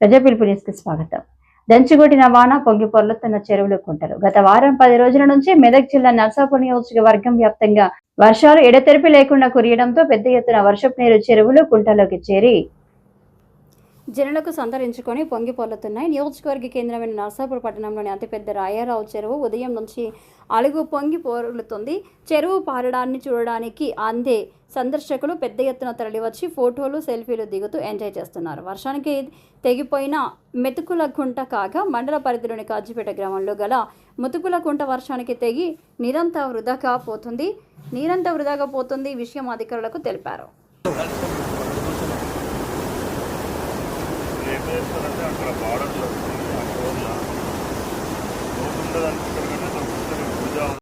ప్రజా పిలుపు న్యూస్కి స్వాగతం. దంచుగొట్టిన వాన పొంగి పొర్లుతున్న చెరువులు కుంటలు. గత వారం పది రోజుల నుంచి మెదక్ జిల్లా నర్సాపూర్ నియోజకవర్గం వ్యాప్తంగా వర్షాలు ఎడతెరిపి లేకుండా కురియడంతో పెద్ద ఎత్తున వర్షపు నీరు చెరువులు కుంటలోకి చేరి జనులకు సంతరించుకొని పొంగి పొల్లుతున్నాయి నియోజకవర్గ కేంద్రమైన నర్సాపూర్ పట్టణంలోని అతిపెద్ద రాయారావు చెరువు ఉదయం నుంచి అలుగు పొంగి పొర్లుతుంది. చెరువు పారడాన్ని చూడడానికి అందే సందర్శకులు పెద్ద ఎత్తున తరలివచ్చి ఫోటోలు సెల్ఫీలు దిగుతూ ఎంజాయ్ చేస్తున్నారు. వర్షానికి తెగిపోయిన మెతుకుల కుంట కాగా మండల పరిధిలోని కాజీపేట గ్రామంలో గల ముతుకుల కుంట వర్షానికి తెగి నిరంతర వృధాగా పోతుంది. నిరంతర వృధాగా పోతుంది. విషయం అధికారులకు తెలిపారు. చేస్తారంటే అక్కడ బార్డర్లో ఆ రోడ్ల. రోడ్ ఉండడానికి ఇక్కడ